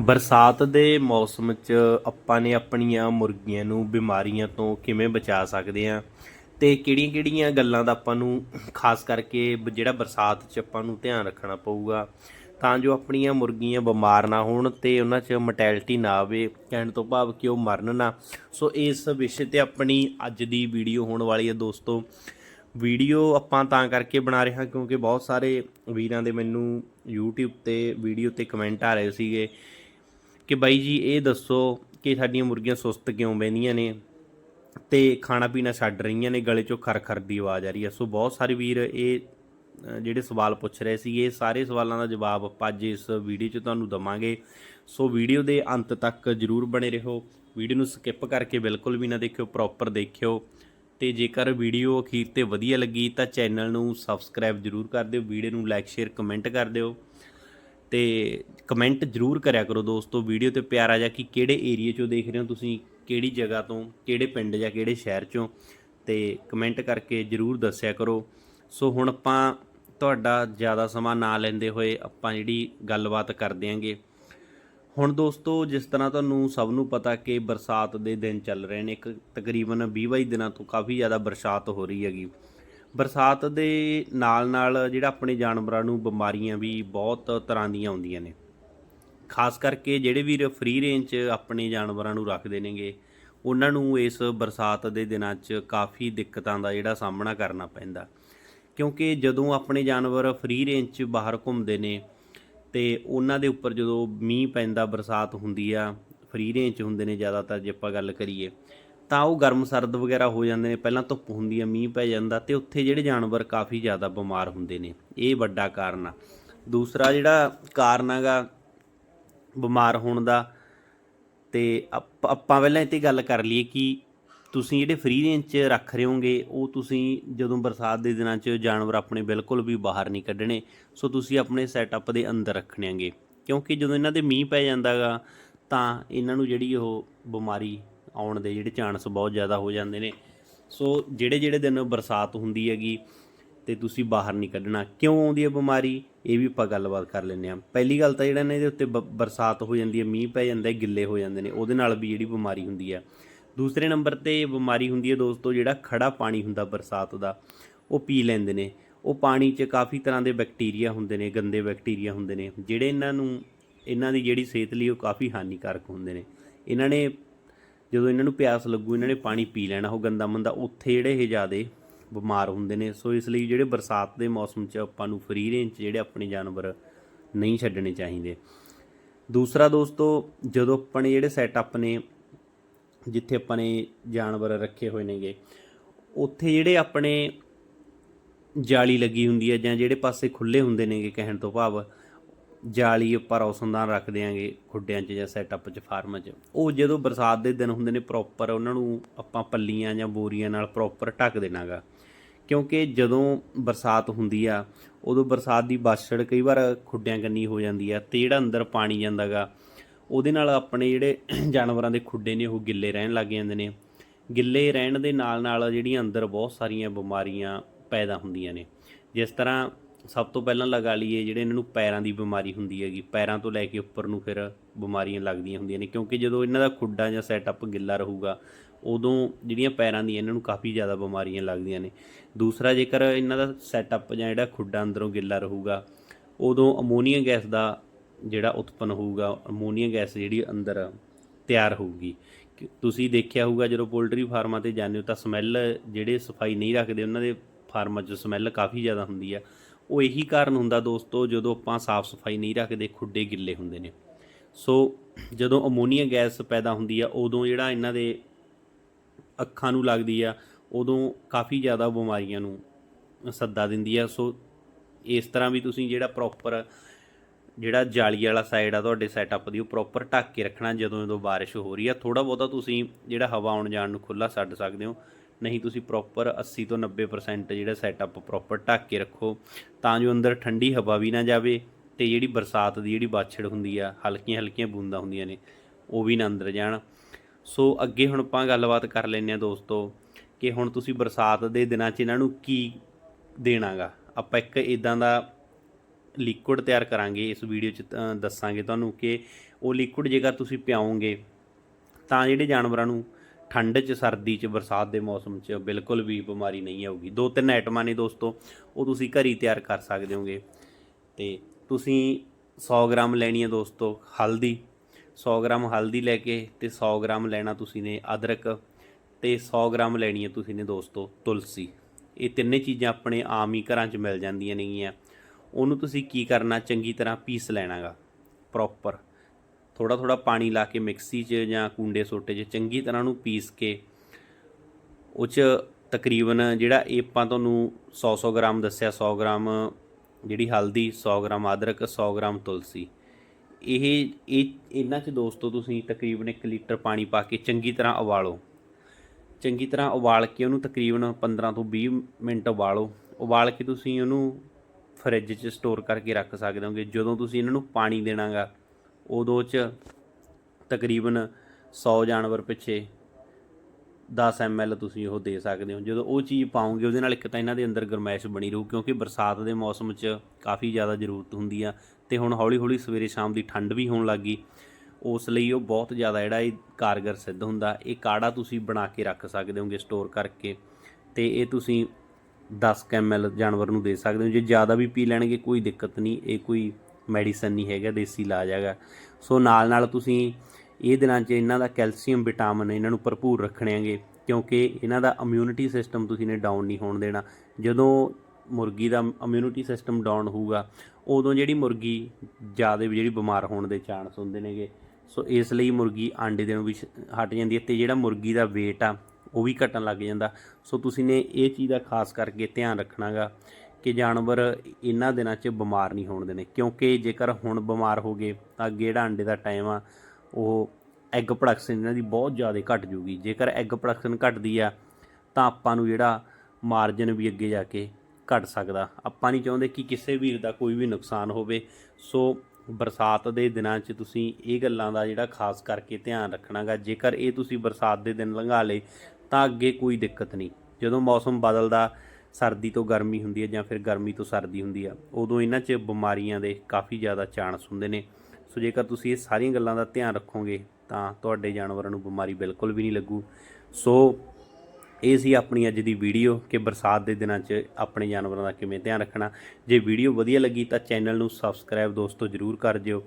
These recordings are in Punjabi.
ਬਰਸਾਤ ਦੇ ਮੌਸਮ 'ਚ ਆਪਾਂ ਨੇ ਆਪਣੀਆਂ ਮੁਰਗੀਆਂ ਨੂੰ ਬਿਮਾਰੀਆਂ ਤੋਂ ਕਿਵੇਂ ਬਚਾ ਸਕਦੇ ਹਾਂ ਤੇ ਕਿਹੜੀਆਂ-ਕਿਹੜੀਆਂ ਗੱਲਾਂ ਦਾ ਆਪਾਂ ਨੂੰ ਖਾਸ ਕਰਕੇ ਬ- ਜਿਹੜਾ ਬਰਸਾਤ 'ਚ ਆਪਾਂ ਨੂੰ ਧਿਆਨ ਰੱਖਣਾ ਪਊਗਾ, ਤਾਂ ਜੋ ਆਪਣੀਆਂ ਮੁਰਗੀਆਂ ਬਿਮਾਰ ਨਾ ਹੋਣ ਤੇ ਉਹਨਾਂ 'ਚ ਮੋਰਟੈਲਿਟੀ ਨਾ ਆਵੇ, ਕਹਿਣ ਤੋਂ ਭਾਵ ਕਿ ਉਹ ਮਰਨ ਨਾ। ਸੋ ਇਸ ਵਿਸ਼ੇ ਤੇ ਆਪਣੀ ਅੱਜ ਦੀ ਵੀਡੀਓ ਹੋਣ ਵਾਲੀ ਹੈ ਦੋਸਤੋ। ਵੀਡੀਓ ਆਪਾਂ ਤਾਂ ਕਰਕੇ ਬਣਾ ਰਹੇ ਹਾਂ ਕਿਉਂਕਿ ਬਹੁਤ ਸਾਰੇ ਵੀਰਾਂ ਦੇ ਮੈਨੂੰ YouTube ਤੇ ਵੀਡੀਓ ਤੇ ਕਮੈਂਟ ਆ ਰਹੇ ਸੀਗੇ ਕਿ ਬਾਈ ਜੀ, ਇਹ ਦੱਸੋ ਕਿ ਸਾਡੀਆਂ ਮੁਰਗੀਆਂ ਸੁਸਤ ਕਿਉਂ ਬਹਿੰਦੀਆਂ ਨੇ? ਤੇ ਖਾਣਾ ਪੀਣਾ ਛੱਡ ਰਹੀਆਂ ਨੇ, ਗਲੇ ਚੋਂ ਖਰ-ਖਰ ਦੀ ਆਵਾਜ਼ ਆ ਰਹੀ ਹੈ ਸੋ ਬਹੁਤ ਸਾਰੇ ਵੀਰ ਇਹ ਜਿਹੜੇ ਸਵਾਲ ਪੁੱਛ ਰਹੇ ਸੀ, ਇਹ ਸਾਰੇ ਸਵਾਲਾਂ ਦਾ ਜਵਾਬ ਆਪਾਂ ਅੱਜ ਇਸ ਵੀਡੀਓ 'ਚ ਤੁਹਾਨੂੰ ਦਵਾਂਗੇ। ਸੋ ਵੀਡੀਓ ਦੇ ਅੰਤ ਤੱਕ ਜਰੂਰ ਬਣੇ ਰਹੋ। ਵੀਡੀਓ ਨੂੰ ਸਕਿਪ ਕਰਕੇ ਬਿਲਕੁਲ ਵੀ ਨਾ ਦੇਖਿਓ ਪ੍ਰੋਪਰ ਦੇਖਿਓ। ਤੇ ਜੇਕਰ ਵੀਡੀਓ ਅਖੀਰ ਤੇ ਵਧੀਆ ਲੱਗੀ ਤਾਂ ਚੈਨਲ ਨੂੰ ਸਬਸਕ੍ਰਾਈਬ ਜਰੂਰ ਕਰ ਦਿਓ। ਵੀਡੀਓ ਨੂੰ ਲਾਈਕ ਸ਼ੇਅਰ ਕਮੈਂਟ ਕਰ ਦਿਓ। ਤੇ ਕਮੈਂਟ ਜਰੂਰ ਕਰਿਆ ਕਰੋ ਦੋਸਤੋ ਵੀਡੀਓ ਤੇ ਪਿਆਰਾ ਜਿਹਾ ਕਿ ਕਿਹੜੇ ਏਰੀਆ ਚੋਂ ਦੇਖ ਰਹੇ ਹੋ ਤੁਸੀਂ, ਕਿਹੜੀ ਜਗ੍ਹਾ ਤੋਂ, ਕਿਹੜੇ ਪਿੰਡ ਜਾਂ ਕਿਹੜੇ ਸ਼ਹਿਰ ਚੋਂ, ਤੇ ਕਮੈਂਟ ਕਰਕੇ ਜਰੂਰ ਦੱਸਿਆ ਕਰੋ। ਸੋ ਹੁਣ ਆਪਾਂ ਤੁਹਾਡਾ ਜ਼ਿਆਦਾ ਸਮਾਂ ਨਾ ਲੈਂਦੇ ਹੋਏ ਆਪਾਂ ਜਿਹੜੀ ਗੱਲਬਾਤ ਕਰਦੇ ਆਂਗੇ। ਹੁਣ ਦੋਸਤੋ, ਜਿਸ ਤਰ੍ਹਾਂ ਤੁਹਾਨੂੰ ਸਭ ਨੂੰ ਪਤਾ ਕਿ ਬਰਸਾਤ ਦੇ ਦਿਨ ਚੱਲ ਰਹੇ ਨੇ, ਇੱਕ ਤਕਰੀਬਨ 20-22 ਦਿਨਾਂ ਤੋਂ ਕਾਫੀ ਜ਼ਿਆਦਾ ਬਰਸਾਤ ਹੋ ਰਹੀ ਹੈਗੀ। ਬਰਸਾਤ ਦੇ ਨਾਲ ਨਾਲ ਜਿਹੜਾ ਆਪਣੇ ਜਾਨਵਰਾਂ ਨੂੰ ਬਿਮਾਰੀਆਂ ਵੀ ਬਹੁਤ ਤਰ੍ਹਾਂ ਦੀਆਂ ਆਉਂਦੀਆਂ ਨੇ। ਖਾਸ ਕਰਕੇ ਜਿਹੜੇ ਵੀਰ ਫ੍ਰੀ ਰੇਂਜ 'ਚ ਆਪਣੇ ਜਾਨਵਰਾਂ ਨੂੰ ਰੱਖਦੇ ਨੇਗੇ, ਉਹਨਾਂ ਨੂੰ ਇਸ ਬਰਸਾਤ ਦੇ ਦਿਨਾਂ 'ਚ ਕਾਫੀ ਦਿੱਕਤਾਂ ਦਾ ਜਿਹੜਾ ਸਾਹਮਣਾ ਕਰਨਾ ਪੈਂਦਾ। ਕਿਉਂਕਿ ਜਦੋਂ ਆਪਣੇ ਜਾਨਵਰ ਫ੍ਰੀ ਰੇਂਜ 'ਚ ਬਾਹਰ ਘੁੰਮਦੇ ਨੇ ਤੇ ਉਹਨਾਂ ਦੇ ਉੱਪਰ ਜਦੋਂ ਮੀਂਹ ਪੈਂਦਾ, ਬਰਸਾਤ ਹੁੰਦੀ ਆ ਫ੍ਰੀ ਰੇਂਜ 'ਚ ਹੁੰਦੇ ਨੇ ਜ਼ਿਆਦਾਤਰ ਜੇ ਆਪਾਂ ਗੱਲ ਕਰੀਏ ਤਾਂ ਉਹ ਗਰਮ ਸਰਦ ਵਗੈਰਾ ਹੋ ਜਾਂਦੇ ਨੇ, ਪਹਿਲਾਂ ਧੁੱਪ ਹੁੰਦੀ ਹੈ ਮੀਂਹ ਪੈ ਜਾਂਦਾ ਤੇ ਉੱਥੇ ਜਿਹੜੇ ਜਾਨਵਰ ਕਾਫੀ ਜ਼ਿਆਦਾ ਬਿਮਾਰ ਹੁੰਦੇ ਨੇ, ਇਹ ਵੱਡਾ ਕਾਰਨ ਆ। ਦੂਸਰਾ ਜਿਹੜਾ ਕਾਰਨ ਹੈਗਾ ਬਿਮਾਰ ਹੋਣ ਦਾ, ਤੇ ਆਪ- ਆਪਾਂ ਪਹਿਲਾਂ ਇਹ ਤੇ ਗੱਲ ਕਰ ਲਈਏ ਕਿ ਤੁਸੀਂ ਜਿਹੜੇ ਫ੍ਰੀ ਰੇਂਜ 'ਚ ਰੱਖ ਰਹੇ ਹੋਗੇ, ਉਹ ਤੁਸੀਂ ਜਦੋਂ ਬਰਸਾਤ ਦੇ ਦਿਨਾਂ 'ਚ ਜਾਨਵਰ ਆਪਣੇ ਬਿਲਕੁਲ ਵੀ ਬਾਹਰ ਨਹੀਂ ਕੱਢਣੇ, ਸੋ ਤੁਸੀਂ ਆਪਣੇ ਸੈਟਅਪ ਦੇ ਅੰਦਰ ਰੱਖਣੇਗੇ ਕਿਉਂਕਿ ਜਦੋਂ ਇਹਨਾਂ ਦੇ ਮੀਂਹ ਪੈ ਜਾਂਦਾਗਾ ਤਾਂ ਇਹਨਾਂ ਨੂੰ ਜਿਹੜੀ ਉਹ ਬਿਮਾਰੀ ਆਉਣ ਦੇ ਜਿਹੜੇ ਚਾਂਸ ਬਹੁਤ ਜ਼ਿਆਦਾ ਹੋ ਜਾਂਦੇ ਨੇ। ਸੋ ਜਿਹੜੇ ਜਿਹੜੇ ਦਿਨ ਬਰਸਾਤ ਹੁੰਦੀ ਹੈਗੀ ਤੇ ਤੁਸੀਂ ਬਾਹਰ ਨਹੀਂ ਕੱਢਣਾ। ਕਿਉਂ ਆਉਂਦੀ ਹੈ ਬਿਮਾਰੀ? ਇਹ ਵੀ ਆਪਾਂ ਗੱਲਬਾਤ ਕਰ ਲੈਂਦੇ ਹਾਂ। ਪਹਿਲੀ ਗੱਲ ਤਾਂ ਜਿਹੜਾ ਨੇ ਇਹਦੇ ਉੱਤੇ ਬ- ਬਰਸਾਤ ਹੋ ਜਾਂਦੀ ਹੈ, ਮੀਂਹ ਪੈ ਜਾਂਦਾ ਹੈ, ਗਿੱਲੇ ਹੋ ਜਾਂਦੇ ਨੇ। ਉਹਦੇ ਨਾਲ ਵੀ ਜਿਹੜੀ ਬਿਮਾਰੀ ਹੁੰਦੀ ਹੈ। ਦੂਸਰੇ ਨੰਬਰ ਤੇ ਬਿਮਾਰੀ ਹੁੰਦੀ ਹੈ ਦੋਸਤੋ ਜਿਹੜਾ ਖੜਾ ਪਾਣੀ ਹੁੰਦਾ ਬਰਸਾਤ ਦਾ, ਉਹ ਪੀ ਲੈਂਦੇ ਨੇ। ਉਹ ਪਾਣੀ 'ਚ ਕਾਫੀ ਤਰ੍ਹਾਂ ਦੇ ਬੈਕਟੀਰੀਆ ਹੁੰਦੇ ਨੇ, ਗੰਦੇ ਬੈਕਟੀਰੀਆ ਹੁੰਦੇ ਨੇ। ਜਿਹੜੇ ਇਹਨਾਂ ਨੂੰ, ਇਹਨਾਂ ਦੀ ਜਿਹੜੀ ਸਿਹਤ ਲਈ ਉਹ ਕਾਫੀ ਹਾਨੀਕਾਰਕ ਹੁੰਦੇ ਨੇ। ਇਹਨਾਂ ਨੇ ਜਦੋਂ ਇਹਨਾਂ ਨੂੰ ਪਿਆਸ ਲੱਗੂ, ਇਹਨਾਂ ਨੇ ਪਾਣੀ ਪੀ ਲੈਣਾ, ਉਹ ਗੰਦਾ ਮੰਦਾ, ਉੱਥੇ ਜਿਹੜੇ ਇਹ ਜ਼ਿਆਦੇ ਬਿਮਾਰ ਹੁੰਦੇ ਨੇ। ਸੋ ਇਸ ਲਈ ਜਿਹੜੇ ਬਰਸਾਤ ਦੇ ਮੌਸਮ 'ਚ ਆਪਾਂ ਨੂੰ ਫ੍ਰੀ ਰੇਂਜ 'ਚ ਜਿਹੜੇ ਆਪਣੇ ਜਾਨਵਰ ਨਹੀਂ ਛੱਡਣੇ ਚਾਹੀਦੇ। ਦੂਸਰਾ ਦੋਸਤੋ, ਜਦੋਂ ਆਪਣੇ ਜਿਹੜੇ ਸੈਟਅਪ ਨੇ, ਜਿੱਥੇ ਆਪਾਂ ਨੇ ਜਾਨਵਰ ਰੱਖੇ ਹੋਏ ਨੇਗੇ, ਉੱਥੇ ਜਿਹੜੇ ਆਪਣੇ ਜਾਲੀ ਲੱਗੀ ਹੁੰਦੀ ਹੈ ਜਾਂ ਜਿਹੜੇ ਪਾਸੇ ਖੁੱਲੇ ਹੁੰਦੇ ਨੇਗੇ ਕਹਿਣ ਤੋਂ ਭਾਵ ਜਾਲੀ ਉੱਪਰ ਰੌਸ਼ਨਦਾਨ ਰੱਖ ਦਿਆਂਗੇ ਖੁੱਡਿਆਂ 'ਚ ਜਾਂ ਸੈਟਅਪ 'ਚ ਫਾਰਮ 'ਚ। ਉਹ ਜਦੋਂ ਬਰਸਾਤ ਦੇ ਦਿਨ ਹੁੰਦੇ ਨੇ ਪ੍ਰੋਪਰ ਉਹਨਾਂ ਨੂੰ ਆਪਾਂ ਪੱਲੀਆਂ ਜਾਂ ਬੋਰੀਆਂ ਨਾਲ ਪ੍ਰੋਪਰ ਢੱਕ ਦੇਣਾਗਾ। ਕਿਉਂਕਿ ਜਦੋਂ ਬਰਸਾਤ ਹੁੰਦੀ ਆ, ਉਦੋਂ ਬਰਸਾਤ ਦੀ ਬਾਛੜ ਕਈ ਵਾਰ ਖੁੱਡਿਆਂ ਕੰਨੀ ਹੋ ਜਾਂਦੀ ਆ ਤੇ ਜਿਹੜਾ ਅੰਦਰ ਪਾਣੀ ਜਾਂਦਾਗਾ। ਉਹਦੇ ਨਾਲ ਆਪਣੇ ਜਿਹੜੇ ਜਾਨਵਰਾਂ ਦੇ ਖੁੱਡੇ ਨੇ, ਉਹ ਗਿੱਲੇ ਰਹਿਣ ਲੱਗ ਜਾਂਦੇ ਨੇ। ਗਿੱਲੇ ਰਹਿਣ ਦੇ ਨਾਲ ਨਾਲ ਜਿਹੜੀਆਂ ਅੰਦਰ ਬਹੁਤ ਸਾਰੀਆਂ ਬਿਮਾਰੀਆਂ ਪੈਦਾ ਹੁੰਦੀਆਂ ਨੇ। ਜਿਸ ਤਰ੍ਹਾਂ ਸਭ ਤੋਂ ਪਹਿਲਾਂ ਲਗਾ ਲਈਏ ਜਿਹੜੇ ਇਹਨਾਂ ਨੂੰ ਪੈਰਾਂ ਦੀ ਬਿਮਾਰੀ ਹੁੰਦੀ ਹੈਗੀ, ਪੈਰਾਂ ਤੋਂ ਲੈ ਕੇ ਉੱਪਰ ਨੂੰ ਫਿਰ ਬਿਮਾਰੀਆਂ ਲੱਗਦੀਆਂ ਹੁੰਦੀਆਂ ਨੇ, ਕਿਉਂਕਿ ਜਦੋਂ ਇਹਨਾਂ ਦਾ ਖੁੱਡਾ ਜਾਂ ਸੈਟਅਪ ਗਿੱਲਾ ਰਹੂਗਾ, ਉਦੋਂ ਜਿਹੜੀਆਂ ਪੈਰਾਂ ਦੀਆਂ ਇਹਨਾਂ ਨੂੰ ਕਾਫੀ ਜ਼ਿਆਦਾ ਬਿਮਾਰੀਆਂ ਲੱਗਦੀਆਂ ਨੇ। ਦੂਸਰਾ, ਜੇਕਰ ਇਹਨਾਂ ਦਾ ਸੈਟਅਪ ਜਾਂ ਜਿਹੜਾ ਖੁੱਡਾ ਅੰਦਰੋਂ ਗਿੱਲਾ ਰਹੂਗਾ, ਉਦੋਂ ਅਮੋਨੀਆ ਗੈਸ ਦਾ ਜਿਹੜਾ ਉਤਪਨ ਹੋਊਗਾ ਅਮੋਨੀਆ ਗੈਸ ਜਿਹੜੀ ਅੰਦਰ ਤਿਆਰ ਹੋਊਗੀ। ਕਿ ਤੁਸੀਂ ਦੇਖਿਆ ਹੋਊਗਾ, ਜਦੋਂ ਪੋਲਟਰੀ ਫਾਰਮਾਂ ਤੇ ਜਾਂਦੇ ਹੋ ਤਾਂ ਸਮੈਲ ਜਿਹੜੇ ਸਫ਼ਾਈ ਨਹੀਂ ਰੱਖਦੇ, ਉਹਨਾਂ ਦੇ ਫਾਰਮਾਂ 'ਚ ਸਮੈਲ ਕਾਫੀ ਜ਼ਿਆਦਾ ਹੁੰਦੀ ਆ। ਉਹ ਇਹੀ ਕਾਰਨ ਹੁੰਦਾ ਦੋਸਤੋ, ਜਦੋਂ ਆਪਾਂ ਸਾਫ਼ ਸਫ਼ਾਈ ਨਹੀਂ ਰੱਖਦੇ, ਖੁੱਡੇ ਗਿੱਲੇ ਹੁੰਦੇ ਨੇ। ਸੋ ਜਦੋਂ ਅਮੋਨੀਆ ਗੈਸ ਪੈਦਾ ਹੁੰਦੀ ਆ, ਉਦੋਂ ਜਿਹੜਾ ਇਹਨਾਂ ਦੇ ਅੱਖਾਂ ਨੂੰ ਲੱਗਦੀ ਆ, ਉਦੋਂ ਕਾਫੀ ਜ਼ਿਆਦਾ ਬਿਮਾਰੀਆਂ ਨੂੰ ਸੱਦਾ ਦਿੰਦੀ ਆ। ਸੋ ਇਸ ਤਰ੍ਹਾਂ ਵੀ ਤੁਸੀਂ ਜਿਹੜਾ ਪ੍ਰੋਪਰ ਜਿਹੜਾ ਜਾਲੀ ਵਾਲਾ ਸਾਈਡ ਆ ਤੁਹਾਡੇ ਸੈਟਅਪ ਦੀ, ਉਹ ਪ੍ਰੋਪਰ ਢੱਕ ਕੇ ਰੱਖਣਾ ਜਦੋਂ ਜਦੋਂ ਬਾਰਿਸ਼ ਹੋ ਰਹੀ ਆ। ਥੋੜਾ ਬਹੁਤਾ ਤੁਸੀਂ ਜਿਹੜਾ ਹਵਾ ਆਉਣ ਜਾਣ ਨੂੰ ਖੁੱਲਾ ਛੱਡ ਸਕਦੇ ਹੋ। ਨਹੀਂ, ਤੁਸੀਂ ਪ੍ਰੋਪਰ 80 ਤੋਂ 90% ਜਿਹੜਾ ਸੈਟਅਪ ਪ੍ਰੋਪਰ ਢੱਕ ਕੇ ਰੱਖੋ, ਤਾਂ ਜੋ ਅੰਦਰ ਠੰਡੀ ਹਵਾ ਵੀ ਨਾ ਜਾਵੇ ਤੇ ਜਿਹੜੀ ਬਰਸਾਤ ਦੀ ਜਿਹੜੀ ਬਾਛੜ ਹੁੰਦੀ ਆ ਹਲਕੀਆਂ ਹਲਕੀਆਂ ਬੂੰਦਾਂ ਹੁੰਦੀਆਂ ਨੇ, ਉਹ ਵੀ ਨਾ ਅੰਦਰ ਜਾਣ। ਸੋ ਅੱਗੇ ਹੁਣ ਆਪਾਂ ਗੱਲਬਾਤ ਕਰ ਲੈਂਦੇ ਆ ਦੋਸਤੋ ਕਿ ਹੁਣ ਤੁਸੀਂ ਬਰਸਾਤ ਦੇ ਦਿਨਾਂ 'ਚ ਇਹਨਾਂ ਨੂੰ ਕੀ ਦੇਣਾਗਾ? ਆਪਾਂ ਇੱਕ ਇਦਾਂ ਦਾ ਲਿਕੁਇਡ ਤਿਆਰ ਕਰਾਂਗੇ, ਇਸ ਵੀਡੀਓ 'ਚ ਦੱਸਾਂਗੇ ਤੁਹਾਨੂੰ ਕਿ ਉਹ ਲਿਕੁਇਡ ਜੇਕਰ ਤੁਸੀਂ ਪਿਆਓਗੇ, ਤਾਂ ਜਿਹੜੇ ਜਾਨਵਰਾਂ ਨੂੰ ਠੰਡ 'ਚ, ਸਰਦੀ 'ਚ, ਬਰਸਾਤ ਦੇ ਮੌਸਮ 'ਚ ਬਿਲਕੁਲ ਵੀ ਬਿਮਾਰੀ ਨਹੀਂ ਆਊਗੀ। ਦੋ ਤਿੰਨ ਆਈਟਮਾਂ ਨੇ ਦੋਸਤੋ, ਉਹ ਤੁਸੀਂ ਘਰ ਹੀ ਤਿਆਰ ਕਰ ਸਕਦੇ ਹੋਗੇ। ਤੇ ਤੁਸੀਂ 100 ਗ੍ਰਾਮ ਲੈਣੀ ਹੈ ਦੋਸਤੋ ਹਲਦੀ। 100 ਗ੍ਰਾਮ ਹਲਦੀ ਲੈ ਕੇ ਤੇ 100 ਗ੍ਰਾਮ ਲੈਣਾ ਤੁਸੀਂ ਨੇ ਅਦਰਕ ਤੇ 100 ਗ੍ਰਾਮ ਲੈਣੀ ਹੈ ਤੁਸੀਂ ਨੇ ਦੋਸਤੋ ਤੁਲਸੀ। ਇਹ ਤਿੰਨੇ ਚੀਜ਼ਾਂ ਆਪਣੇ ਆਮ ਹੀ ਘਰਾਂ 'ਚ ਮਿਲ ਜਾਂਦੀਆਂ ਨੇਗੀਆਂ। ਉਹਨੂੰ ਤੁਸੀਂ ਕੀ ਕਰਨਾ, ਚੰਗੀ ਤਰ੍ਹਾਂ ਪੀਸ ਲੈਣਾਗਾ ਪ੍ਰੋਪਰ ਥੋੜਾ ਥੋੜਾ ਪਾਣੀ ਲਾ ਕੇ ਮਿਕਸੀ 'ਚ ਜਾਂ ਕੂੰਡੇ ਸੋਟੇ 'ਚ ਚੰਗੀ ਤਰ੍ਹਾਂ ਨੂੰ ਪੀਸ ਕੇ ਉਹ 'ਚ ਤਕਰੀਬਨ ਜਿਹੜਾ ਇਹ ਆਪਾਂ ਤੁਹਾਨੂੰ 100-100 ਗ੍ਰਾਮ ਦੱਸਿਆ 100 ਗ੍ਰਾਮ ਜਿਹੜੀ ਹਲਦੀ 100 ਗ੍ਰਾਮ ਅਦਰਕ 100 ਗ੍ਰਾਮ ਤੁਲਸੀ। ਇਹ ਇਹ ਇਹਨਾਂ 'ਚ ਦੋਸਤੋ ਤੁਸੀਂ ਤਕਰੀਬਨ 1 ਲੀਟਰ ਪਾਣੀ ਪਾ ਕੇ ਚੰਗੀ ਤਰ੍ਹਾਂ ਉਬਾਲੋ। ਚੰਗੀ ਤਰ੍ਹਾਂ ਉਬਾਲ ਕੇ ਉਹਨੂੰ ਤਕਰੀਬਨ 15 ਤੋਂ 20 ਮਿੰਟ ਉਬਾਲੋ। ਉਬਾਲ ਕੇ ਤੁਸੀਂ ਉਹਨੂੰ ਫਰਿੱਜ 'ਚ ਸਟੋਰ ਕਰਕੇ ਰੱਖ ਸਕਦੇ ਹੋਗੇ। ਜਦੋਂ ਤੁਸੀਂ ਇਹਨਾਂ ਨੂੰ ਪਾਣੀ ਦੇਣਾਗਾ ਉਦੋਂ 'ਚ ਤਕਰੀਬਨ 100 ਜਾਨਵਰ ਪਿੱਛੇ 10 ml ਤੁਸੀਂ ਉਹ ਦੇ ਸਕਦੇ ਹੋ। ਜਦੋਂ ਉਹ ਚੀਜ਼ ਪਾਉਂਗੇ ਉਹਦੇ ਨਾਲ ਇੱਕ ਤਾਂ ਇਹਨਾਂ ਦੇ ਅੰਦਰ ਗਰਮੈਸ਼ ਬਣੀ ਰਹੂ, ਕਿਉਂਕਿ ਬਰਸਾਤ ਦੇ ਮੌਸਮ 'ਚ ਕਾਫੀ ਜ਼ਿਆਦਾ ਜ਼ਰੂਰਤ ਹੁੰਦੀ ਆ ਤੇ ਹੁਣ ਹੌਲੀ ਹੌਲੀ ਸਵੇਰੇ ਸ਼ਾਮ ਦੀ ਠੰਡ ਵੀ ਹੋਣ ਲੱਗੀ ਉਸ ਲਈ ਉਹ ਬਹੁਤ ਜ਼ਿਆਦਾ ਜਿਹੜਾ ਇਹ ਕਾਰਗਰ ਸਿੱਧ ਹੁੰਦਾ। ਇਹ ਕਾੜਾ ਤੁਸੀਂ ਬਣਾ ਕੇ ਰੱਖ ਸਕਦੇ ਹੋਗੇ ਸਟੋਰ ਕਰਕੇ ਤੇ ਇਹ ਤੁਸੀਂ 10 ml ਜਾਨਵਰ ਨੂੰ ਦੇ ਸਕਦੇ ਹੋ। ਜੇ ਜ਼ਿਆਦਾ ਵੀ ਪੀ ਲੈਣਗੇ, ਕੋਈ ਦਿੱਕਤ ਨਹੀਂ। ਇਹ ਕੋਈ ਮੈਡੀਸਨ ਨਹੀਂ ਹੈਗਾ, ਦੇਸੀ ਇਲਾਜ ਹੈਗਾ। ਸੋ ਨਾਲ ਨਾਲ ਤੁਸੀਂ ਇਹ ਦਿਨਾਂ 'ਚ ਇਹਨਾਂ ਦਾ ਕੈਲਸ਼ੀਅਮ, ਵਿਟਾਮਿਨ ਇਹਨਾਂ ਨੂੰ ਭਰਪੂਰ ਰੱਖਣੇ ਹੈਗੇ, ਕਿਉਂਕਿ ਇਹਨਾਂ ਦਾ ਇਮਿਊਨਿਟੀ ਸਿਸਟਮ ਤੁਸੀਂ ਨੇ ਡਾਊਨ ਨਹੀਂ ਹੋਣ ਦੇਣਾ। ਜਦੋਂ ਮੁਰਗੀ ਦਾ ਇਮਿਊਨਿਟੀ ਸਿਸਟਮ ਡਾਊਨ ਹੋਊਗਾ, ਉਦੋਂ ਜਿਹੜੀ ਮੁਰਗੀ ਜ਼ਿਆਦਾ ਜਿਹੜੀ ਬਿਮਾਰ ਹੋਣ ਦੇ ਚਾਂਸ ਹੁੰਦੇ ਨੇਗੇ। ਸੋ ਇਸ ਲਈ ਮੁਰਗੀ ਆਂਡੇ ਦੇਣੋਂ ਵੀ ਸ਼- ਹਟ ਜਾਂਦੀ ਹੈ ਤੇ ਜਿਹੜਾ ਮੁਰਗੀ ਦਾ weight ਆ, ਉਹ ਵੀ ਘਟਣ ਲੱਗ ਜਾਂਦਾ। ਸੋ ਤੁਸੀਂ ਨੇ ਇਹ ਚੀਜ਼ ਦਾ ਖਾਸ ਕਰਕੇ ਧਿਆਨ ਰੱਖਣਾਗਾ ਕਿ ਜਾਨਵਰ ਇਹਨਾਂ ਦਿਨਾਂ 'ਚ ਬਿਮਾਰ ਨਹੀਂ ਹੋਣ ਦੇਣੇ ਕਿਉਂਕਿ ਜੇਕਰ ਹੁਣ ਬਿਮਾਰ ਹੋ ਗਏ, ਤਾਂ ਅੱਗੇ ਜਿਹੜਾ ਅੰਡੇ ਦਾ ਟਾਈਮ ਆ, ਉਹ ਐਗ ਪ੍ਰੋਡਕਸ਼ਨ ਇਹਨਾਂ ਦੀ ਬਹੁਤ ਜ਼ਿਆਦਾ ਘਟ ਜੂਗੀ ਜੇਕਰ ਐਗ ਪ੍ਰੋਡਕਸ਼ਨ ਘਟਦੀ ਆ, ਤਾਂ ਆਪਾਂ ਨੂੰ ਜਿਹੜਾ ਮਾਰਜਨ ਵੀ ਅੱਗੇ ਜਾ ਕੇ ਘਟ ਸਕਦਾ। ਆਪਾਂ ਨਹੀਂ ਚਾਹੁੰਦੇ ਕਿ ਕਿਸੇ ਵੀਰ ਦਾ ਕੋਈ ਵੀ ਨੁਕਸਾਨ ਹੋਵੇ। ਸੋ ਬਰਸਾਤ ਦੇ ਦਿਨਾਂ 'ਚ ਤੁਸੀਂ ਇਹ ਗੱਲਾਂ ਦਾ ਜਿਹੜਾ ਖਾਸ ਕਰਕੇ ਧਿਆਨ ਰੱਖਣਾਗਾ। ਜੇਕਰ ਇਹ ਤੁਸੀਂ ਬਰਸਾਤ ਦੇ ਦਿਨ ਲੰਘਾ ਲਏ, ਤਾਂ ਅੱਗੇ ਕੋਈ ਦਿੱਕਤ ਨਹੀਂ। ਜਦੋਂ ਮੌਸਮ ਬਦਲਦਾ ਸਰਦੀ ਤੋਂ ਗਰਮੀ ਹੁੰਦੀ ਹੈ ਜਾਂ ਫਿਰ ਗਰਮੀ ਤੋਂ ਸਰਦੀ ਹੁੰਦੀ ਆ, ਉਦੋਂ ਇਹਨਾਂ 'ਚ ਬਿਮਾਰੀਆਂ ਦੇ ਕਾਫੀ ਜ਼ਿਆਦਾ ਚਾਂਸ ਹੁੰਦੇ ਨੇ। ਸੋ ਜੇਕਰ ਤੁਸੀਂ ਇਹ ਸਾਰੀਆਂ ਗੱਲਾਂ ਦਾ ਧਿਆਨ ਰੱਖੋਗੇ, ਤਾਂ ਤੁਹਾਡੇ ਜਾਨਵਰਾਂ ਨੂੰ ਬਿਮਾਰੀ ਬਿਲਕੁਲ ਵੀ ਨਹੀਂ ਲੱਗੂ। ਸੋ ਇਹ ਸੀ ਆਪਣੀ ਅੱਜ ਦੀ ਵੀਡੀਓ ਕਿ ਬਰਸਾਤ ਦੇ ਦਿਨਾਂ 'ਚ ਆਪਣੇ ਜਾਨਵਰਾਂ ਦਾ ਕਿਵੇਂ ਧਿਆਨ ਰੱਖਣਾ। ਜੇ ਵੀਡੀਓ ਵਧੀਆ ਲੱਗੀ ਤਾਂ ਚੈਨਲ ਨੂੰ ਸਬਸਕ੍ਰਾਈਬ ਦੋਸਤੋ ਜਰੂਰ ਕਰ ਦਿਓ।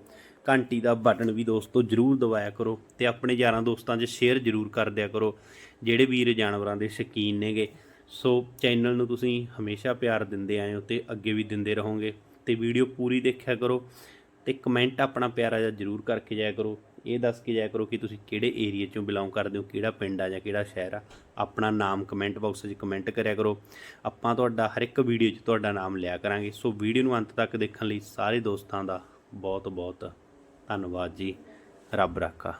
ਘੰਟੀ ਦਾ ਬਟਨ ਵੀ ਦੋਸਤੋ ਜਰੂਰ ਦਬਾਇਆ ਕਰੋ ਤੇ ਆਪਣੇ ਯਾਰਾਂ ਦੋਸਤਾਂ 'ਚ ਸ਼ੇਅਰ ਜਰੂਰ ਕਰ ਦਿਆ ਕਰੋ, ਜਿਹੜੇ ਵੀਰ ਜਾਨਵਰਾਂ ਦੇ ਸ਼ੌਕੀਨ ਨੇਗੇ। ਸੋ ਚੈਨਲ ਨੂੰ ਤੁਸੀਂ ਹਮੇਸ਼ਾ ਪਿਆਰ ਦਿੰਦੇ ਆਏ ਹੋ ਤੇ ਅੱਗੇ ਵੀ ਦਿੰਦੇ ਰਹੋਗੇ ਤੇ ਵੀਡੀਓ ਪੂਰੀ ਦੇਖਿਆ ਕਰੋ ਤੇ ਕਮੈਂਟ ਆਪਣਾ ਪਿਆਰਾ ਜਿਹਾ ਜਰੂਰ ਕਰਕੇ ਜਾਇਆ ਕਰੋ। ਇਹ ਦੱਸ ਕੇ ਜਾਇਆ ਕਰੋ ਕਿ ਤੁਸੀਂ ਕਿਹੜੇ ਏਰੀਆ ਚੋਂ ਬਿਲੋਂਗ ਕਰਦੇ ਹੋ, ਕਿਹੜਾ ਪਿੰਡ ਆ ਜਾਂ ਕਿਹੜਾ ਸ਼ਹਿਰ ਆ। ਆਪਣਾ ਨਾਮ ਕਮੈਂਟ ਬਾਕਸ 'ਚ ਕਮੈਂਟ ਕਰਿਆ ਕਰੋ। ਆਪਾਂ ਤੁਹਾਡਾ ਹਰ ਇੱਕ ਵੀਡੀਓ 'ਚ ਤੁਹਾਡਾ ਨਾਮ ਲਿਆ ਕਰਾਂਗੇ। ਸੋ ਵੀਡੀਓ ਨੂੰ ਅੰਤ ਤੱਕ ਦੇਖਣ ਲਈ ਸਾਰੇ ਦੋਸਤਾਂ ਦਾ ਬਹੁਤ ਬਹੁਤ ਧੰਨਵਾਦ ਜੀ। ਰੱਬ ਰਾਖਾ।